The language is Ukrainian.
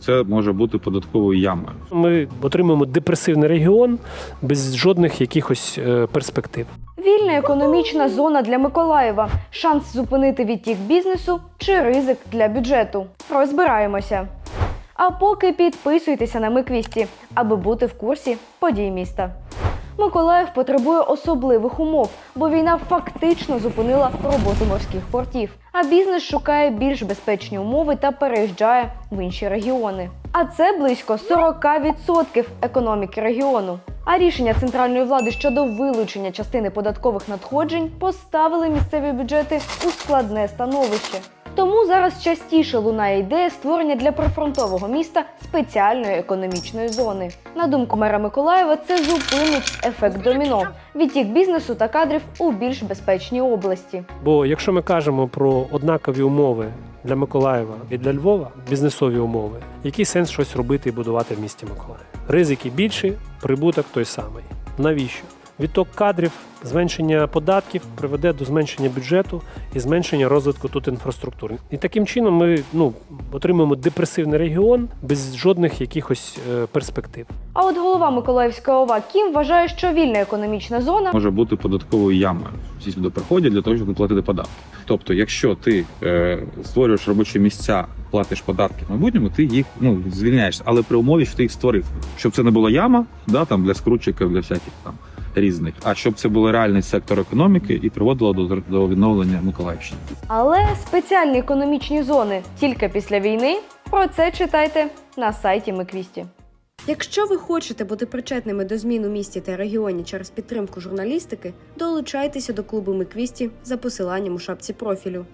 Це може бути податковою ямою. Ми отримуємо депресивний регіон без жодних якихось е, перспектив. Вільна економічна зона для Миколаєва, шанс зупинити відтік бізнесу чи ризик для бюджету. Розбираємося. А поки підписуйтеся на Миквісті, аби бути в курсі подій міста. Миколаїв потребує особливих умов, бо війна фактично зупинила роботу морських портів. А бізнес шукає більш безпечні умови та переїжджає в інші регіони. А це близько 40% економіки регіону. А рішення центральної влади щодо вилучення частини податкових надходжень поставили місцеві бюджети у складне становище. Тому зараз частіше лунає ідея створення для прифронтового міста спеціальної економічної зони. На думку мера Миколаєва, це зупинить ефект доміно, відтік бізнесу та кадрів у більш безпечній області. Бо якщо ми кажемо про однакові умови для Миколаєва і для Львова, бізнесові умови, який сенс щось робити і будувати в місті Миколаїв? Ризики більші, прибуток той самий. Навіщо? Відток кадрів, зменшення податків приведе до зменшення бюджету і зменшення розвитку тут інфраструктури. І таким чином ми ну, отримуємо депресивний регіон без жодних якихось е, перспектив. А от голова Миколаївської ОВА Кім вважає, що вільна економічна зона Може бути податковою ямою. Всі сюди приходять для того, щоб не платити податки. Тобто, якщо ти е, створюєш робочі місця, платиш податки в майбутньому, ти їх ну звільняєшся, але при умові, що ти їх створив, щоб це не була яма, да там для скрутчиків, для всяких там різних, а щоб це був реальний сектор економіки і приводило до, до відновлення Миколаївщини. Але спеціальні економічні зони тільки після війни. Про це читайте на сайті Миквісті. Якщо ви хочете бути причетними до змін у місті та регіоні через підтримку журналістики, долучайтеся до клубу Миквісті за посиланням у шапці профілю.